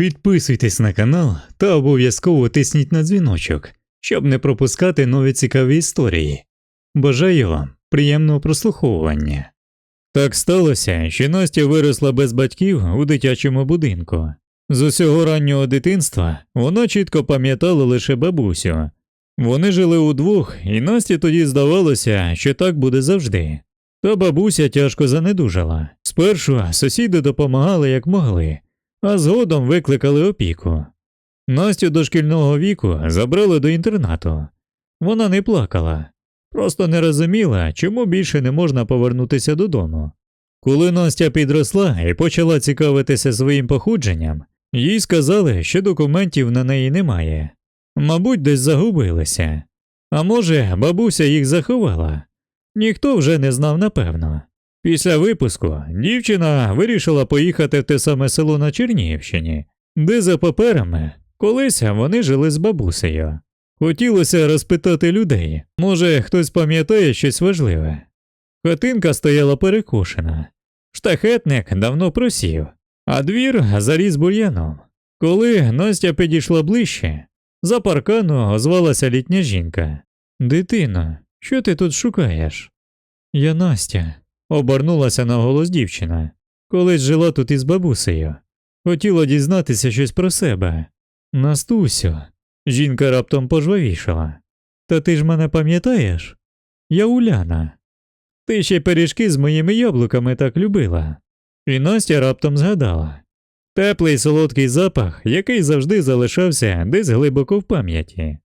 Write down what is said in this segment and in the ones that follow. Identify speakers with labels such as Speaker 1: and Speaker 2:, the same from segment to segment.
Speaker 1: Підписуйтесь на канал та обов'язково тисніть на дзвіночок, щоб не пропускати нові цікаві історії. Бажаю вам приємного прослуховування. Так сталося, що Настя виросла без батьків у дитячому будинку. З усього раннього дитинства вона чітко пам'ятала лише бабусю. Вони жили удвох, і Насті тоді здавалося, що так буде завжди. Та бабуся тяжко занедужала. Спершу сусіди допомагали як могли, а згодом викликали опіку. Настю до шкільного віку забрали до інтернату. Вона не плакала, просто не розуміла, чому більше не можна повернутися додому. Коли Настя підросла і почала цікавитися своїм походженням, їй сказали, що документів на неї немає. Мабуть, десь загубилися. А може, бабуся їх заховала. Ніхто вже не знав напевно. Після випуску дівчина вирішила поїхати в те саме село на Чернігівщині, де за паперами колись вони жили з бабусею. Хотілося розпитати людей, може, хтось пам'ятає щось важливе. Хатинка стояла перекошена, штахетник давно просів, а двір заріс бур'яном. Коли Настя підійшла ближче, за паркану озвалася літня жінка. Дитино, що ти тут шукаєш? Я Настя, обернулася на голос дівчина. Колись жила тут із бабусею. Хотіла дізнатися щось про себе. Настусю, жінка раптом пожвавішала. Та ти ж мене пам'ятаєш? Я Уляна. Ти ще пиріжки з моїми яблуками так любила. І Настя раптом згадала. Теплий солодкий запах, який завжди залишався десь глибоко в пам'яті.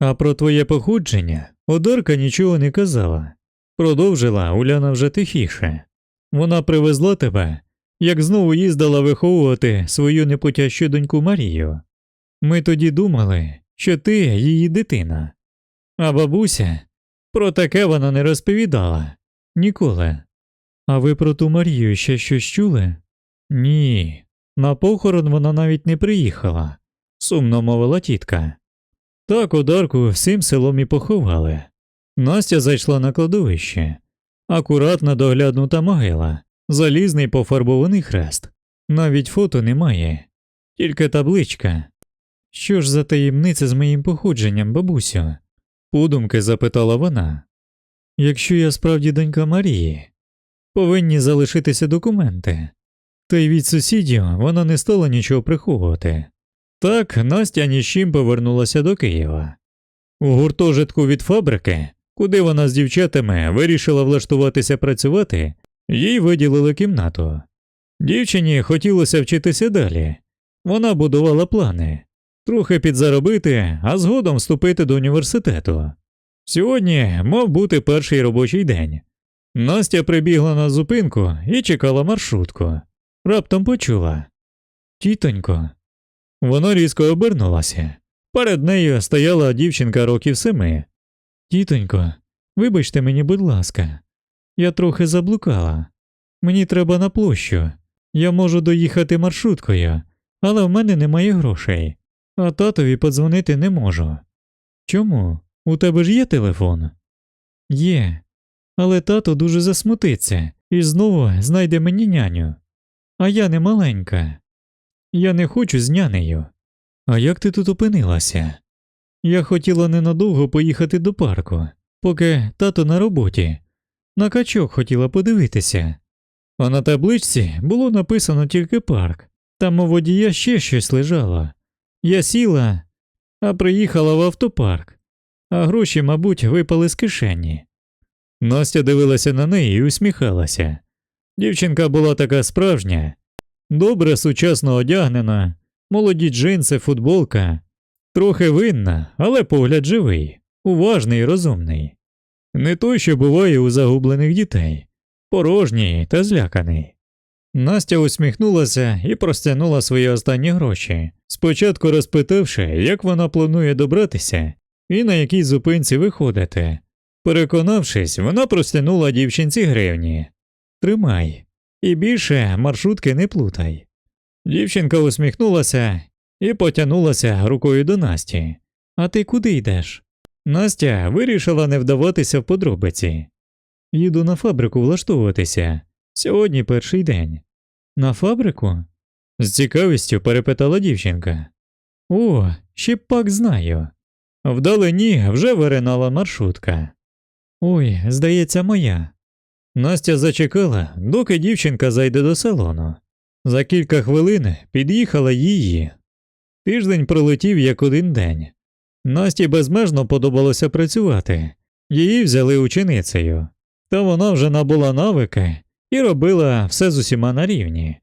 Speaker 1: А про твоє походження Одарка нічого не казала. Продовжила Уляна вже тихіше. Вона привезла тебе, як знову їздила виховувати свою непотящу доньку Марію. Ми тоді думали, що ти її дитина. А бабуся про таке вона не розповідала ніколи. А ви про ту Марію ще щось чули? Ні. На похорон вона навіть не приїхала, сумно мовила тітка. Так одарку всім селом і поховали. Настя зайшла на кладовище. Акуратна догляднута могила, залізний пофарбований хрест. Навіть фото немає, тільки табличка. Що ж за таємниця з моїм походженням, бабусю? подумки запитала вона. Якщо я справді донька Марії, повинні залишитися документи. Та й від сусідів вона не стала нічого приховувати. Так Настя ні з чим повернулася до Києва. У гуртожитку від фабрики, куди вона з дівчатами вирішила влаштуватися працювати, їй виділили кімнату. Дівчині хотілося вчитися далі. Вона будувала плани трохи підзаробити, а згодом вступити до університету. Сьогодні мав бути перший робочий день. Настя прибігла на зупинку і чекала маршрутку. Раптом почула Тітонько. Вона різко обернулася. Перед нею стояла дівчинка років семи. Тітонько, вибачте мені, будь ласка, я трохи заблукала. Мені треба на площу. Я можу доїхати маршруткою, але в мене немає грошей, а татові подзвонити не можу. Чому? У тебе ж є телефон? Є. Але тато дуже засмутиться і знову знайде мені няню. А я не маленька. Я не хочу з нянею. А як ти тут опинилася? Я хотіла ненадовго поїхати до парку, поки тато на роботі. На качок хотіла подивитися. А на табличці було написано тільки парк. Там у водія ще щось лежало. Я сіла, а приїхала в автопарк, а гроші, мабуть, випали з кишені. Настя дивилася на неї і усміхалася. Дівчинка була така справжня, добре сучасно одягнена, молоді джинси, футболка, трохи винна, але погляд живий, уважний і розумний. Не той, що буває у загублених дітей, порожній та зляканий. Настя усміхнулася і простягнула свої останні гроші, спочатку розпитавши, як вона планує добратися і на якій зупинці виходити. Переконавшись, вона простягнула дівчинці гривні. Тримай, і більше маршрутки не плутай. Дівчинка усміхнулася і потягнулася рукою до Насті. А ти куди йдеш? Настя вирішила не вдаватися в подробиці. Їду на фабрику влаштовуватися. Сьогодні перший день. На фабрику? З цікавістю перепитала дівчинка. О, ще пак знаю. Вдалині вже виринала маршрутка. Ой, здається, моя. Настя зачекала, доки дівчинка зайде до салону. За кілька хвилин під'їхала її. Тиждень пролетів як один день. Насті безмежно подобалося працювати. Її взяли ученицею, та вона вже набула навики і робила все з усіма на рівні.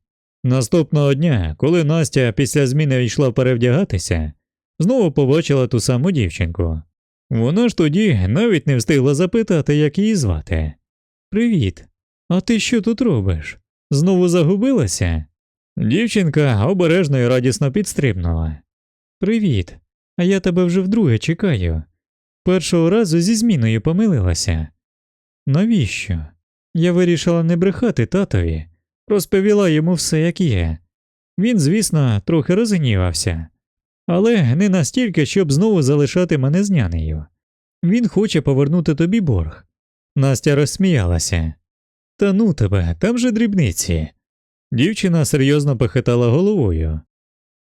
Speaker 1: Наступного дня, коли Настя після зміни йшла перевдягатися, знову побачила ту саму дівчинку. Вона ж тоді навіть не встигла запитати, як її звати. Привіт, а ти що тут робиш? Знову загубилася? Дівчинка обережно і радісно підстрибнула. Привіт, а я тебе вже вдруге чекаю. Першого разу зі зміною помилилася. Навіщо? Я вирішила не брехати татові, розповіла йому все, як є. Він, звісно, трохи розгнівався, але не настільки, щоб знову залишати мене з нянею. Він хоче повернути тобі борг. Настя розсміялася. Та ну тебе, там же дрібниці. Дівчина серйозно похитала головою.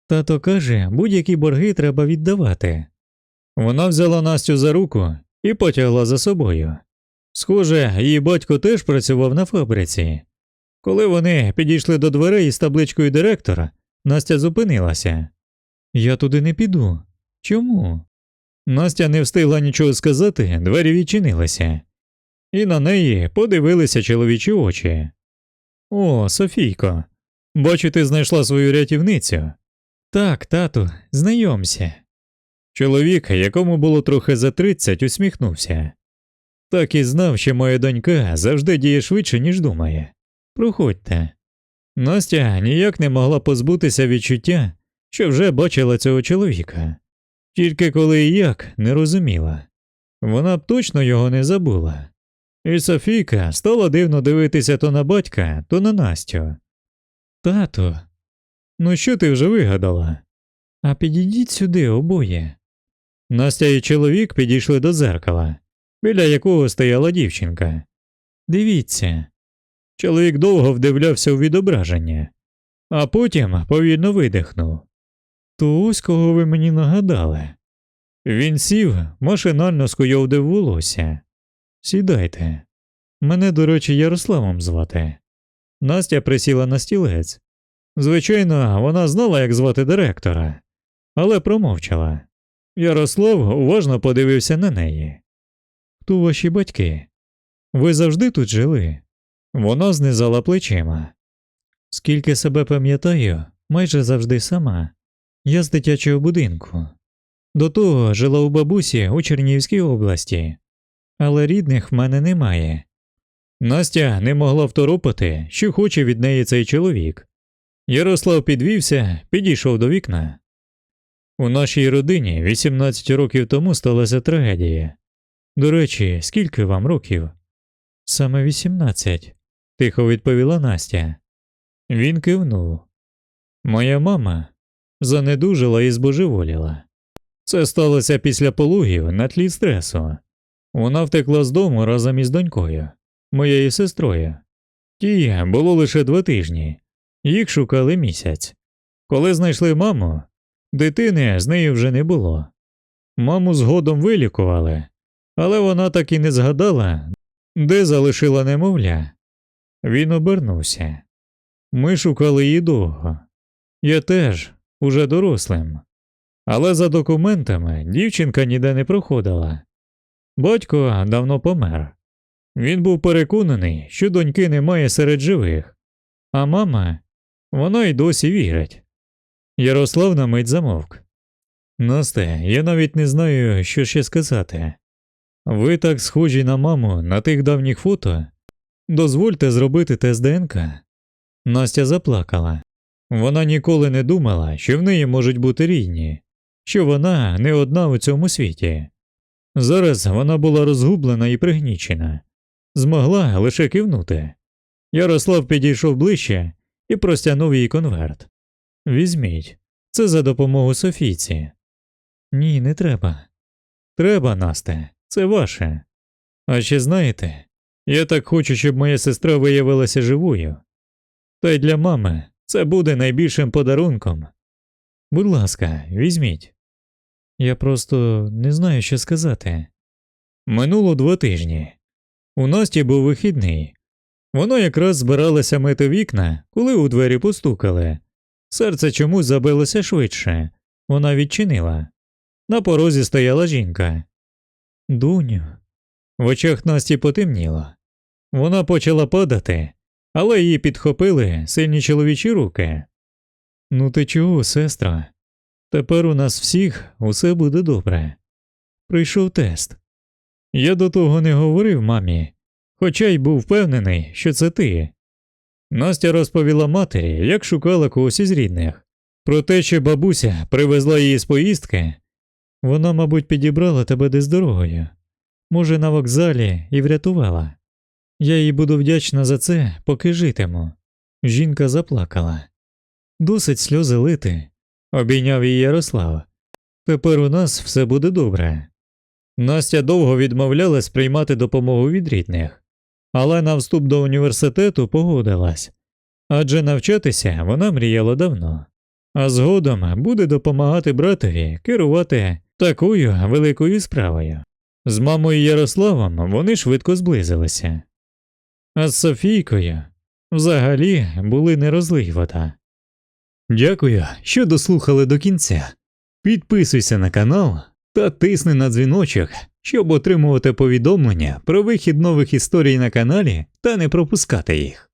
Speaker 1: Тато каже, будь-які борги треба віддавати. Вона взяла Настю за руку і потягла за собою. Схоже, її батько теж працював на фабриці. Коли вони підійшли до дверей із табличкою директора, Настя зупинилася. Я туди не піду. Чому? Настя не встигла нічого сказати, двері відчинилися, і на неї подивилися чоловічі очі. О, Софійко, бачу, ти знайшла свою рятівницю. Так, тату, знайомся. Чоловік, якому було трохи за тридцять, усміхнувся. Так і знав, що моя донька завжди діє швидше, ніж думає. Проходьте. Настя ніяк не могла позбутися відчуття, що вже бачила цього чоловіка, тільки коли і як не розуміла. Вона б точно його не забула. І Софійка стала дивно дивитися то на батька, то на Настю. Тато, ну що ти вже вигадала? А підійдіть сюди обоє. Настя і чоловік підійшли до дзеркала, біля якого стояла дівчинка. Дивіться. Чоловік довго вдивлявся у відображення, а потім повільно видихнув. То ось кого ви мені нагадали. Він сів, машинально скуйовдив волосся. Сідайте. Мене, до речі, Ярославом звати. Настя присіла на стілець. Звичайно, вона знала, як звати директора, але промовчала. Ярослав уважно подивився на неї. Хто ваші батьки? Ви завжди тут жили? Вона знизала плечима. Скільки себе пам'ятаю, майже завжди сама. Я з дитячого будинку. До того жила у бабусі у Чернігівській області, але рідних в мене немає. Настя не могла второпати, що хоче від неї цей чоловік. Ярослав підвівся, підійшов до вікна. У нашій родині 18 років тому сталася трагедія. До речі, скільки вам років? Саме 18, тихо відповіла Настя. Він кивнув. Моя мама занедужила і збожеволіла. Це сталося після пологів на тлі стресу. Вона втекла з дому разом із донькою, моєю сестрою. Тій було лише два тижні, їх шукали місяць. Коли знайшли маму, дитини з нею вже не було. Маму згодом вилікували, але вона так і не згадала, де залишила немовля. Він обернувся. Ми шукали її довго. Я теж, уже дорослим. Але за документами дівчинка ніде не проходила. Батько давно помер. Він був переконаний, що доньки немає серед живих, а мама, вона й досі вірить. Ярослав на мить замовк. Насте, я навіть не знаю, що ще сказати. Ви так схожі на маму на тих давніх фото. Дозвольте зробити тест ДНК. Настя заплакала. Вона ніколи не думала, що в неї можуть бути рідні, що вона не одна у цьому світі. Зараз вона була розгублена і пригнічена, змогла лише кивнути. Ярослав підійшов ближче і простягнув їй конверт. Візьміть, це за допомогу Софійці. Ні, не треба. Треба, Насте, це ваше. А ще знаєте, я так хочу, щоб моя сестра виявилася живою. Та й для мами це буде найбільшим подарунком. Будь ласка, візьміть. Я просто не знаю, що сказати. Минуло два тижні. У Насті був вихідний. Вона якраз збиралася мити вікна, коли у двері постукали. Серце чомусь забилося швидше. Вона відчинила. На порозі стояла жінка. Дуню. В очах Насті потемніло. Вона почала падати, але її підхопили сильні чоловічі руки. Ну ти чого, сестра? Тепер у нас всіх усе буде добре. Прийшов тест. Я до того не говорив мамі, хоча й був впевнений, що це ти. Настя розповіла матері, як шукала когось із рідних. Про те, що бабуся привезла її з поїздки, вона, мабуть, підібрала тебе десь дорогою. Може, на вокзалі і врятувала. Я їй буду вдячна за це, поки житиму. Жінка заплакала. Досить сльози лити, обійняв її Ярослав. Тепер у нас все буде добре. Настя довго відмовлялась приймати допомогу від рідних, але на вступ до університету погодилась адже навчатися вона мріяла давно, а згодом буде допомагати братові керувати такою великою справою. З мамою Ярославом вони швидко зблизилися, а з Софійкою взагалі були не розлий вода. Дякую, що дослухали до кінця. Підписуйся на канал та тисни на дзвіночок, щоб отримувати повідомлення про вихід нових історій на каналі та не пропускати їх.